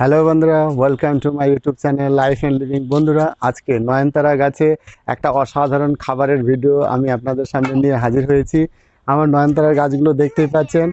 Hello বন্ধুরা। Welcome to my YouTube channel life and living বন্ধুরা, আজকে নয়নতারা গাছে একটা অসাধারণ খাবারের ভিডিও আমি আপনাদের সামনে নিয়ে হাজির হয়েছি। আমার নয়নতারার গাছগুলো দেখতেই পাচ্ছেন।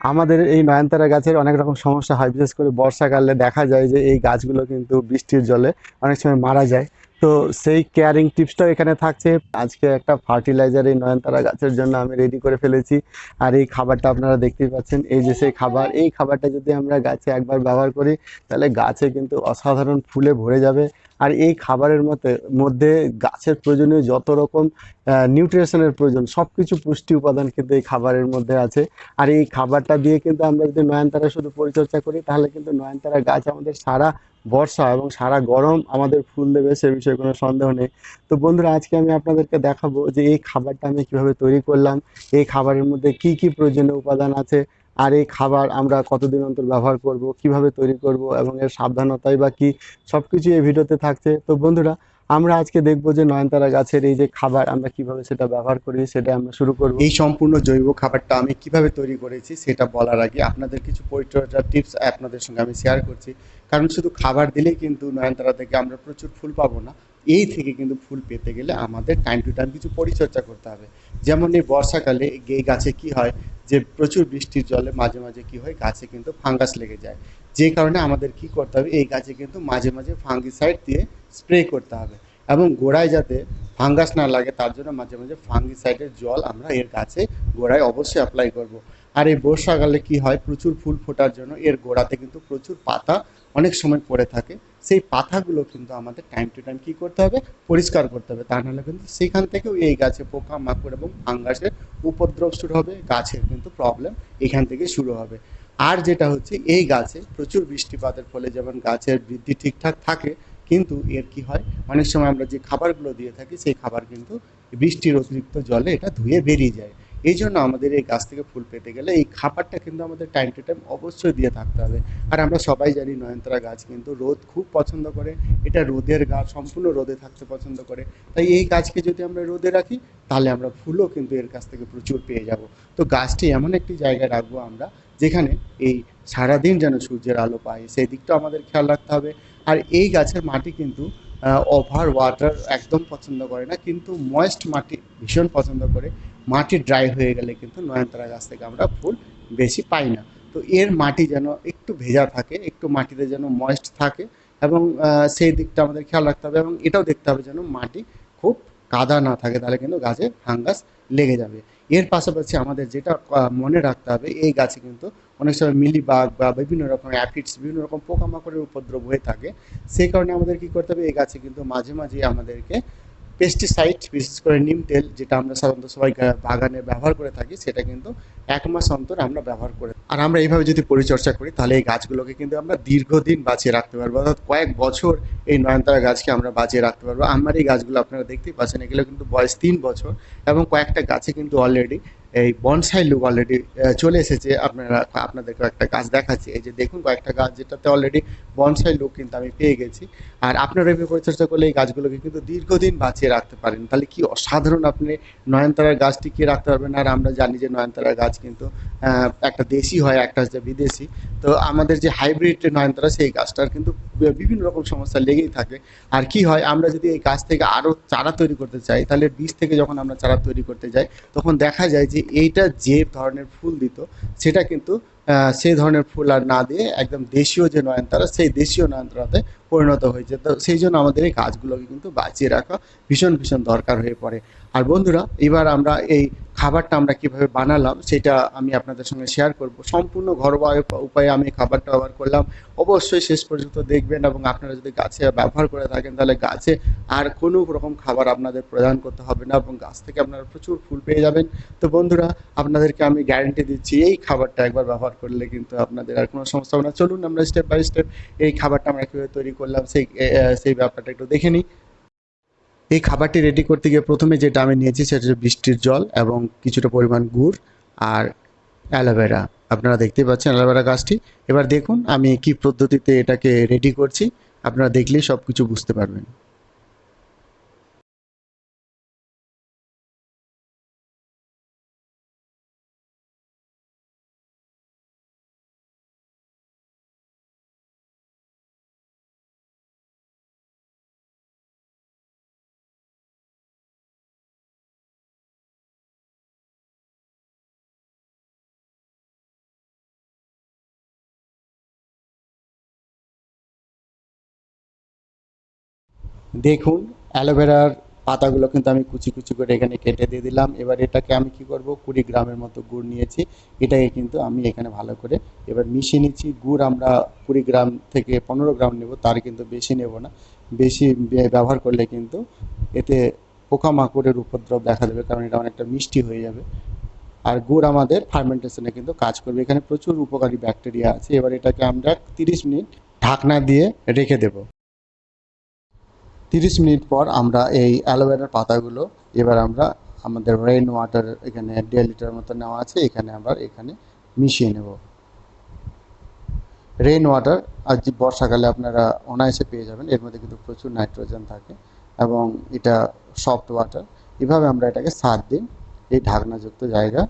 আমাদের এই নয়নতারা গাছের অনেক রকম সমস্যা হয়। বিশেষ করে বর্ষাকালে দেখা যায় যে এই গাছগুলো কিন্তু বৃষ্টির জলে অনেক সময় মারা যায়। তো সেই কেয়ারিং টিপসটাও এখানে থাকছে। আজকে একটা ফার্টিলাইজার এই নয়নতারা গাছের জন্য আমি রেডি করে ফেলেছি। আর এই খাবারটা আপনারা দেখতেই পাচ্ছেন, এই যে সেই খাবার, এই খাবারটা যদি আমরা গাছে একবার ব্যবহার করি, তাহলে গাছে কিন্তু অসাধারণ ফুলে ভরে যাবে। আর এই খাবারের মধ্যে মধ্যে গাছের প্রয়োজনীয় যত রকম নিউট্রিশনের প্রয়োজন সব কিছু পুষ্টি উপাদান কিন্তু এই খাবারের মধ্যে আছে। আর এই খাবারটা দিয়ে কিন্তু আমরা যদি নয়নতারা শুধু পরিচর্যা করি, তাহলে কিন্তু নয়নতারা গাছ আমাদের সারা বর্ষা এবং সারা গরম আমাদের ফুল দেবে, সে বিষয়ে কোনো সন্দেহ নেই। তো বন্ধুরা, আজকে আমি আপনাদেরকে দেখাবো যে এই খাবারটা আমি কীভাবে তৈরি করলাম, এই খাবারের মধ্যে কি কি প্রয়োজনীয় উপাদান আছে আর এই খাবার আমরা কতদিন অন্তর ব্যবহার করব, কীভাবে তৈরি করব এবং এর সাবধানতাই বা কি সব কিছু এই ভিডিওতে থাকছে। তো বন্ধুরা, আমরা আজকে দেখব যে নয়নতারা গাছের এই যে খাবার আমরা কীভাবে সেটা ব্যবহার করি, সেটা আমরা শুরু করব। এই সম্পূর্ণ জৈব খাবারটা আমি কীভাবে তৈরি করেছি সেটা বলার আগে আপনাদের কিছু পরিচর্যার টিপস আপনাদের সঙ্গে আমি শেয়ার করছি। কারণ শুধু খাবার দিলেই কিন্তু নয়নতারা থেকে আমরা প্রচুর ফুল পাবো না, এই থেকে কিন্তু ফুল পেতে গেলে আমাদের টাইম টু টাইম কিছু পরিচর্যা করতে হবে। যেমন এই বর্ষাকালে এই গাছে কি হয় যে প্রচুর বৃষ্টির জলে মাঝে মাঝে কি হয়, গাছে কিন্তু ফাঙ্গাস লেগে যায় যে কারণে আমাদের কি করতে হবে, এই গাছে কিন্তু মাঝে মাঝে ফাঙ্গিসাইড দিয়ে স্প্রে করতে হবে এবং গোড়ায় যাতে ফাঙ্গাস না লাগে, তার জন্য মাঝে মাঝে ফাঙ্গিসাইডের জল আমরা এর গাছে গোড়ায় অবশ্যই অ্যাপ্লাই করব। আর এই বর্ষাকালে কি হয়? প্রচুর ফুল ফোটার জন্য এর গোড়াতে কিন্তু প্রচুর পাতা অনেক সময় পড়ে থাকে। সেই পাতাগুলো কিন্তু আমাদের টাইম টু টাইম কী করতে হবে? পরিষ্কার করতে হবে। তা নাহলে কিন্তু সেখান থেকেও এই গাছে পোকা, মাকড় এবং ফাঙ্গাসের উপদ্রব শুরু হবে, গাছের কিন্তু প্রবলেম এখান থেকে শুরু হবে। আর যেটা হচ্ছে, এই গাছে প্রচুর বৃষ্টিপাতের ফলে যেমন গাছের বৃদ্ধি ঠিকঠাক থাকে, কিন্তু এর কি হয়? অনেক সময় আমরা যে খাবারগুলো দিয়ে থাকি, সেই খাবার কিন্তু বৃষ্টির অতিরিক্ত জলে এটা ধুয়ে বেরিয়ে যায়। এই জন্য আমাদের এই গাছ থেকে ফুল পেতে গেলে এই খাবারটা কিন্তু আমাদের টাইম টু টাইম অবশ্যই দিয়ে থাকতে হবে। আর আমরা সবাই জানি নয়নতারা গাছ কিন্তু রোদ খুব পছন্দ করে। এটা রোদের গাছ সম্পূর্ণ রোদে থাকতে পছন্দ করে। তাই এই গাছকে যদি আমরা রোদে রাখি, তাহলে আমরা ফুলও কিন্তু এর কাছ থেকে প্রচুর পেয়ে যাব। তো গাছটি এমন একটি জায়গায় রাখব আমরা, যেখানে এই সারাদিন যেন সূর্যের আলো পায়। সেই দিকটাও আমাদের খেয়াল রাখতে হবে। আর এই গাছের মাটি কিন্তু ওভার ওয়াটার একদম পছন্দ করে না, কিন্তু ময়েস্ট মাটি ভীষণ পছন্দ করে। মাটি ড্রাই হয়ে গেলে কিন্তু নয়নতারা গাছ থেকে আমরা ফুল বেশি পাই না। তো এর মাটি যেন একটু ভেজা থাকে, একটু মাটিতে যেন ময়েস্ট থাকে এবং সেই দিকটা আমাদের খেয়াল রাখতে হবে এবং এটাও দেখতে হবে যেন মাটি খুব কাদা না থাকে, তাহলে কিন্তু গাছে ফাঙ্গাস লেগে যাবে। এর পাশাপাশি আমাদের যেটা মনে রাখতে হবে, এই গাছে কিন্তু অনেক সময় মিলিবাগ বা বিভিন্ন রকম অ্যাফিডস বিভিন্ন রকম পোকামাকড়ের উপদ্রব হয়ে থাকে। সেই কারণে আমাদের কি করতে হবে, এই গাছে কিন্তু মাঝে মাঝে আমাদেরকে পেস্টিসাইড বিশেষ করে নিম তেল, যেটা আমরা সাধারণত সবাই বাগানে ব্যবহার করে থাকি, সেটা কিন্তু এক মাস অন্তর আমরা ব্যবহার করে আর আমরা এইভাবে যদি পরিচর্যা করি, তাহলে এই গাছগুলোকে কিন্তু আমরা দীর্ঘদিন বাঁচিয়ে রাখতে পারব। অর্থাৎ কয়েক বছর এই নয়নতারা গাছকে আমরা বাঁচিয়ে রাখতে পারব। আমার এই গাছগুলো আপনারা দেখতেই পাচ্ছেন, এগুলো কিন্তু বয়স তিন বছর এবং কয়েকটা গাছে কিন্তু অলরেডি এই বনসাই লুক অলরেডি চলে এসেছে। আপনারা আপনাদেরকে একটা গাছ দেখাচ্ছি। এই যে দেখুন, কয়েকটা গাছ যেটাতে অলরেডি বনসাই লুক কিন্তু আমি পেয়ে গেছি। আর আপনারা এভাবে পরিচর্যা করলে এই গাছগুলোকে কিন্তু দীর্ঘদিন বাঁচিয়ে রাখতে পারেন। তাহলে কি অসাধারণ আপনি নয়নতারার গাছ টিকিয়ে রাখতে পারবেন। আর আমরা জানি যে নয়নতারার গাছ কিন্তু একটা দেশি হয়, একটা হচ্ছে বিদেশি। তো আমাদের যে হাইব্রিড নয়নতারা সেই গাছটার কিন্তু বিভিন্ন রকম সমস্যা লেগেই থাকে। আর কি হয়, আমরা যদি এই গাছ থেকে আরও চারা তৈরি করতে চাই, তাহলে বীজ থেকে যখন আমরা চারা তৈরি করতে যাই, তখন দেখা যায় যে এইটা যে ধরনের ফুল দিত, সেটা কিন্তু সেই ধরনের ফুল আর না দিয়ে একদম দেশীয় যে নয়নতারা, সেই দেশীয় নয়নতারাতে পরিণত হয়েছে। তো সেই জন্য আমাদের এই গাছগুলোকে কিন্তু বাঁচিয়ে রাখা ভীষণ ভীষণ দরকার হয়ে পড়ে। আর বন্ধুরা, এবার আমরা এই খাবারটা আমরা কীভাবে বানালাম, সেটা আমি আপনাদের সঙ্গে শেয়ার করব। সম্পূর্ণ ঘরোয়া উপায়ে আমি খাবারটা ব্যবহার করলাম। অবশ্যই শেষ পর্যন্ত দেখবেন এবং আপনারা যদি গাছে ব্যবহার করে থাকেন, তাহলে গাছে আর কোনো রকম খাবার আপনাদের প্রদান করতে হবে না এবং গাছ থেকে আপনারা প্রচুর ফুল পেয়ে যাবেন। তো বন্ধুরা, আপনাদেরকে আমি গ্যারেন্টি দিচ্ছি, এই খাবারটা একবার ব্যবহার করলে কিন্তু আপনাদের আর কোনো সমস্যা হবে না। চলুন আমরা স্টেপ বাই স্টেপ এই খাবারটা আমরা কীভাবে তৈরি করলাম, সেই সেই ব্যাপারটা একটু দেখে নিই। এই খাবারটি রেডি করতে গিয়ে প্রথমে যেটা আমি নিয়েছি সেটা হচ্ছে বৃষ্টির জল এবং কিছুটা পরিমাণ গুড় আর অ্যালোভেরা। আপনারা দেখতেই পাচ্ছেন অ্যালোভেরা গাছটি। এবার দেখুন আমি কি পদ্ধতিতে এটাকে রেডি করছি। আপনারা দেখলেই সব কিছু বুঝতে পারবেন। দেখুন, অ্যালোভেরার পাতাগুলো কিন্তু আমি কুচি কুচি করে এখানে কেটে দিয়ে দিলাম। এবার এটাকে আমি কি করব? কুড়ি গ্রামের মতো গুড় নিয়েছি। এটাকে কিন্তু আমি এখানে ভালো করে এবার মিশিয়ে নিচ্ছি। গুড় আমরা কুড়ি গ্রাম থেকে পনেরো গ্রাম নেব, তার কিন্তু বেশি নেব না। বেশি ব্যবহার করলে কিন্তু এতে পোকামাকড়ের উপদ্রব দেখা দেবে, কারণ এটা অনেকটা মিষ্টি হয়ে যাবে। আর গুড় আমাদের ফার্মেন্টেশনে কিন্তু কাজ করবে। এখানে প্রচুর উপকারী ব্যাকটেরিয়া আছে। এবার এটাকে আমরা তিরিশ মিনিট ঢাকনা দিয়ে রেখে দেব। তিরিশ মিনিট পর আমরা এই অ্যালোভেরার পাতাগুলো, এবার আমরা আমাদের রেইন ওয়াটার এখানে দেড় লিটার মতো নেওয়া আছে, এখানে আমরা এখানে মিশিয়ে নেব। রেইন ওয়াটার আজ বর্ষাকালে আপনারা অনায়াসে পেয়ে যাবেন, এর মধ্যে কিন্তু প্রচুর নাইট্রোজেন থাকে এবং এটা সফট ওয়াটার এভাবে আমরা এটাকে সাত দিন এই ঢাকনাযুক্ত জায়গা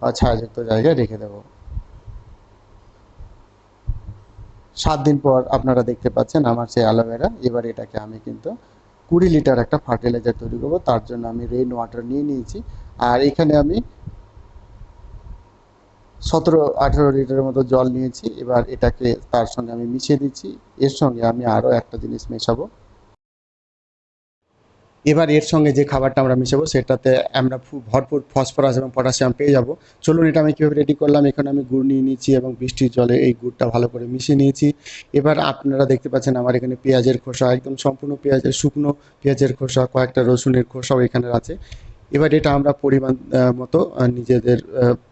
বা ছায়াযুক্ত জায়গায় রেখে দেব। সাত দিন পর আপনারা দেখতে পাচ্ছেন আমার সেই অ্যালোভেরা। এবার এটাকে আমি কিন্তু কুড়ি লিটার একটা ফার্টিলাইজার তৈরি করব। তার জন্য আমি রেইন ওয়াটার নিয়ে নিয়েছি। আর এখানে আমি সতেরো, আঠেরো লিটারের মতো জল নিয়েছি। এবার এটাকে তার সঙ্গে আমি মিশিয়ে দিচ্ছি। এর সঙ্গে আমি আরও একটা জিনিস মেশাবো। এবার এর সঙ্গে যে খাবারটা আমরা মিশাবো, সেটাতে আমরা ভরপুর ফসফরাস এবং পটাশিয়াম পেয়ে যাব। চলুন, এটা আমি কীভাবে রেডি করলাম? এখানে আমি গুড় নিয়ে নিয়েছি এবং বৃষ্টির জলে এই গুড়টা ভালো করে মিশিয়ে নিয়েছি। এবার আপনারা দেখতে পাচ্ছেন আমার এখানে পেঁয়াজের খোসা, একদম সম্পূর্ণ পেঁয়াজের, শুকনো পেঁয়াজের খোসা, কয়েকটা রসুনের খোসাও এখানে আছে। এবার এটা আমরা পরিমাণ মতো নিজেদের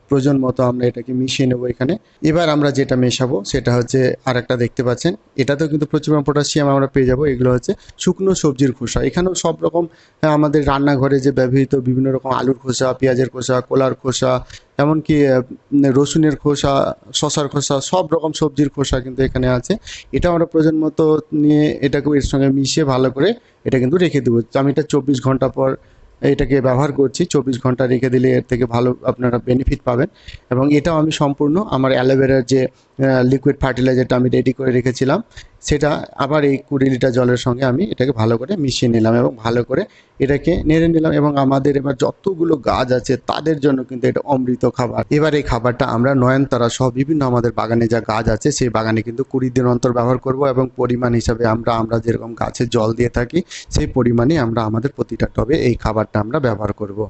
প্রয়োজন মতো আমরা এটাকে মিশিয়ে নেব এখানে। এবার আমরা যেটা মেশাবো সেটা হচ্ছে আর একটা দেখতে পাচ্ছেন। এটাতেও কিন্তু প্রচুর পটাশিয়াম আমরা পেয়ে যাব। এগুলো হচ্ছে শুকনো সবজির খোসা। এখানেও সব রকম আমাদের রান্নাঘরে যে ব্যবহৃত বিভিন্ন রকম আলুর খোসা, পেঁয়াজের খোসা, কলার খোসা, এমনকি রসুনের খোসা শশার খোসা, সব রকম সবজির খোসা কিন্তু এখানে আছে। এটা আমরা প্রয়োজন মতো নিয়ে এটাকে এর সঙ্গে মিশিয়ে ভালো করে এটা কিন্তু রেখে দেবো। আমি এটা চব্বিশ ঘণ্টা পর এটাকে ব্যবহার করছি। চব্বিশ ঘণ্টা রেখে দিলে এর থেকে ভালো আপনারা বেনিফিট পাবেন। এবং এটাও আমি সম্পূর্ণ আমার অ্যালোভেরার যে লিকুইড ফার্টিলাইজারটা আমি রেডি করে রেখেছিলাম। সেটা আবার এই কুড়ি লিটার জলের সঙ্গে আমি এটাকে ভালো করে মিশিয়ে নিলাম এবং ভালো করে এটাকে নেড়ে নিলাম এবং আমাদের এবার যতগুলো গাছ আছে তাদের জন্য কিন্তু এটা অমৃত খাবার। এবার এই খাবারটা আমরা নয়নতারা সহ বিভিন্ন আমাদের বাগানে যা গাছ আছে সেই বাগানে কিন্তু কুড়ি দিন অন্তর ব্যবহার করব এবং পরিমাণ হিসাবে আমরা আমরা যেরকম গাছে জল দিয়ে থাকি সেই পরিমাণে আমরা আমাদের প্রতিটা টবে এই খাবারটা আমরা ব্যবহার করব।